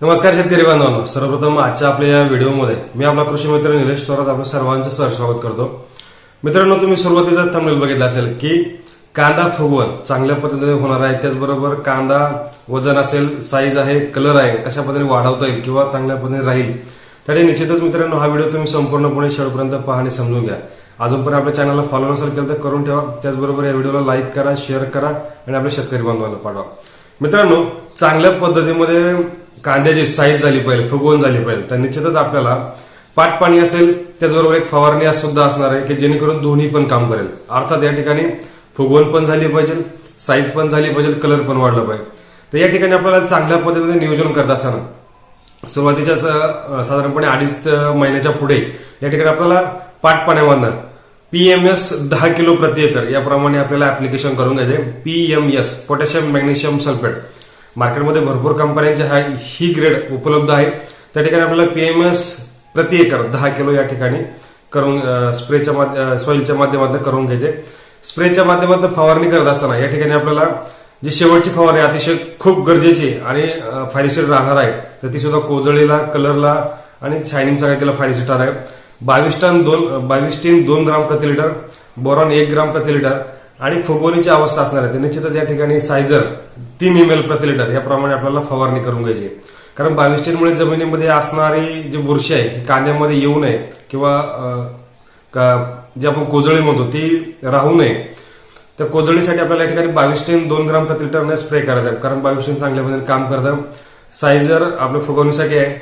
नमस्कार शेतकरी बांधवांनो. सर्वप्रथम आजच्या आपल्या या व्हिडिओमध्ये मी आपला कृषी मित्र निलेश थोरात आपलं सर्वांचं सर स्वागत करतो. मित्रांनो तुम्ही सुरुवातीचाच थांबलेलं बघितलं असेल की कांदा फुगवण चांगल्या पद्धतीने होणार आहे. त्याचबरोबर कांदा वजन असेल साईज आहे कलर आहे कशा पद्धतीने वाढवता येईल किंवा चांगल्या पद्धतीने राहील त्यासाठी निश्चितच मित्रांनो हा व्हिडिओ तुम्ही संपूर्णपणे शेवटपर्यंत पहा आणि समजून घ्या. अजूनपर्यंत आपल्या चॅनलला फॉलो नसेल केलं तर करून ठेवा. त्याचबरोबर या व्हिडिओला लाईक करा शेअर करा आणि आपल्या शेतकरी बांधवांना पाठवा. मित्रांनो चांगल्या पद्धतीमध्ये कांद्याची साईज झाली पाहिजे फुगवण झाली पाहिजे तर निश्चितच आपल्याला पाट पाणी असेल त्याचबरोबर एक फवारणी सुद्धा असणार आहे की जेणेकरून दोन्ही पण काम करेल. अर्थात या ठिकाणी फुगवण पण झाली पाहिजे साईज पण झाली पाहिजे कलर पण वाढला पाहिजे. तर या ठिकाणी आपल्याला चांगल्या पद्धतीने नियोजन करत असताना सुरुवातीच्याच साधारणपणे अडीच महिन्याच्या पुढे या ठिकाणी आपल्याला पाट पाण्यामधनं पीएमएस दहा किलो प्रति एकर याप्रमाणे आपल्याला ऍप्लिकेशन करून घ्यायचे पीएमएस पोटॅशियम मॅग्नेशियम सल्फेट. मार्केटमध्ये भरपूर कंपन्यांचे हा ही ग्रेड उपलब्ध आहे. त्या ठिकाणी आपल्याला पीएमएस प्रति एकर दहा किलो या ठिकाणी करून स्प्रेच्या माध्य सॉईलच्या माध्यमातून करून घ्यायचे. स्प्रेच्या माध्यमातून फवारणी करत असताना या ठिकाणी आपल्याला जी शेवटची फवारणी अतिशय खूप गरजेची आणि फायदेशीर राहणार आहे. तर ती सुद्धा कोजळीला कलरला आणि शायनिंग चकाकीला फायदेशीर ठरणार आहे. बावीस टन दोन बावीस टीन दोन ग्राम प्रति लिटर बोरॉन एक ग्राम प्रति लिटर आणि फुगवणीची अवस्था असणार आहे. निश्चितच या ठिकाणी सायझर तीन एम एल प्रति लिटर याप्रमाणे आपल्याला फवारणी करून घ्यायची आहे. कारण बावीस जमिनीमध्ये असणारी जी बुरशी आहे ती कांद्यामध्ये येऊ नये किंवा का जे आपण कोजळी म्हणतो ती राहू नये. तर कोजळीसाठी आपल्याला या ठिकाणी बावीस दोन ग्राम प्रति लिटरने स्प्रे करायचा आहे. कारण बावीस चांगल्या पद्धतीने काम करतं. सायझर आपलं फुगवणीसाठी आहे.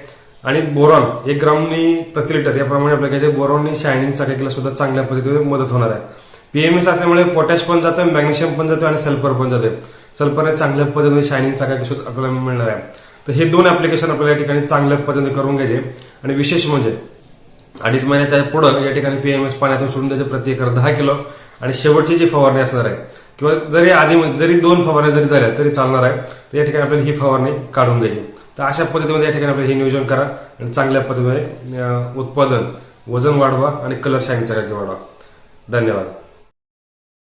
आणि बोरॉन एक ग्रामनी प्रति लिटर याप्रमाणे आपल्या घ्यायचे बोरॉननी शायनिंग चकाकीला सुद्धा चांगल्या पद्धतीने मदत होणार आहे. पीएमएस असल्यामुळे पोटॅश पण जातं मॅग्नेशियम पण जातं आणि सल्फर पण जाते सल्फरने चांगल्या पद्धतीने शायनिंग चांगल्या शोध आपल्याला मिळणार आहे. तर हे दोन ऍप्लिकेशन आपल्याला या ठिकाणी चांगल्या पद्धतीने करून घ्यायचे आणि विशेष म्हणजे अडीच महिन्याच्या पुढं या ठिकाणी पीएमएस पाण्यातून सोडून द्यायचे प्रति एकर दहा किलो. आणि शेवटची जी फवारणी असणार आहे किंवा जरी आधी जरी दोन फवारण्या जरी झाल्या तरी चालणार आहे तर या ठिकाणी आपल्याला ही फवारणी काढून द्यायची. तर अशा पद्धतीमध्ये या ठिकाणी आपल्याला हे नियोजन करा आणि चांगल्या पद्धतीने उत्पादन वजन वाढवा आणि कलर शाईनचा वाढवा. धन्यवाद.